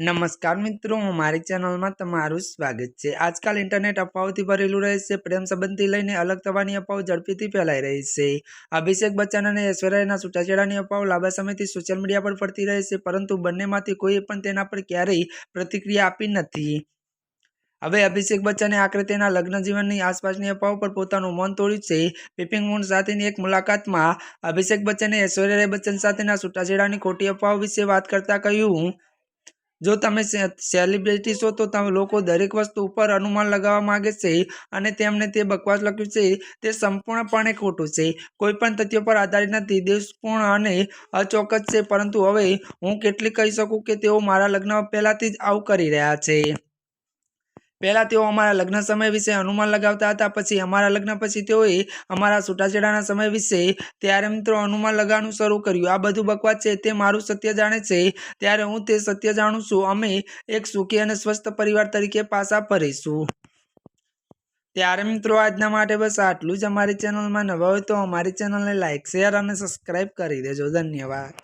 નમસ્કાર મિત્રો, હું મારી ચેનલમાં તમારું સ્વાગત છે. આજકાલ ઇન્ટરનેટ અફવાઓથી ભરેલું રહે છે, પ્રેમ સંબંધથી લઈને અલગ થવાની અફવાઓ ઝડપીથી ફેલાઈ રહી છે. અભિષેક બચ્ચન અને ઐશ્વર્યાના છૂટાછેડાની અફવાઓ લાંબા સમયથી સોશિયલ મીડિયા પર ફરતી રહે છે, પરંતુ બંનેમાંથી કોઈએ પણ તેના પર ક્યારેય પ્રતિક્રિયા આપી નથી. હવે અભિષેક બચ્ચને આખરે તેના લગ્ન જીવનની આસપાસની અફવાઓ પર પોતાનું મન તોડ્યું છે. પીપિંગ મૂન સાથેની એક મુલાકાતમાં અભિષેક બચ્ચને ઐશ્વર્યા રાય બચ્ચન સાથેના છૂટાછેડાની ખોટી અફવાઓ વિશે વાત કરતા કહ્યું જો તમે સેલિબ્રિટી છો તો તમે લોકો દરેક વસ્તુ ઉપર અનુમાન લગાવવા માગે છે અને તેમણે તે બકવાસ લખ્યું છે તે સંપૂર્ણપણે ખોટું છે. કોઈ પણ તથ્યો પર આધારિત નથી, દેશપૂર્ણ અને અચોક્કસ છે, પરંતુ હવે હું કેટલી કહી શકું કે તેઓ મારા લગ્ન પહેલાથી જ આવું કરી રહ્યા છે. પહેલા તેઓ અમારા લગ્ન સમય વિશે અનુમાન લગાવતા હતા, પછી અમારા લગ્ન, પછી તેઓએ અમારા છૂટાછેડાના સમય વિશે ત્યારે મિત્રો અનુમાન લગાવવાનું શરૂ કર્યું. આ બધું બકવાસ છે, તે મારું સત્ય જાણે છે. ત્યારે હું તે સત્ય જાણું છું. અમે એક સુખી અને સ્વસ્થ પરિવાર તરીકે પાછા ફરીશું. ત્યારે મિત્રો આજના માટે બસ આટલું જ. અમારી ચેનલમાં નવા હોય તો અમારી ચેનલને લાઇક શેર અને સબસ્ક્રાઈબ કરી દેજો. ધન્યવાદ.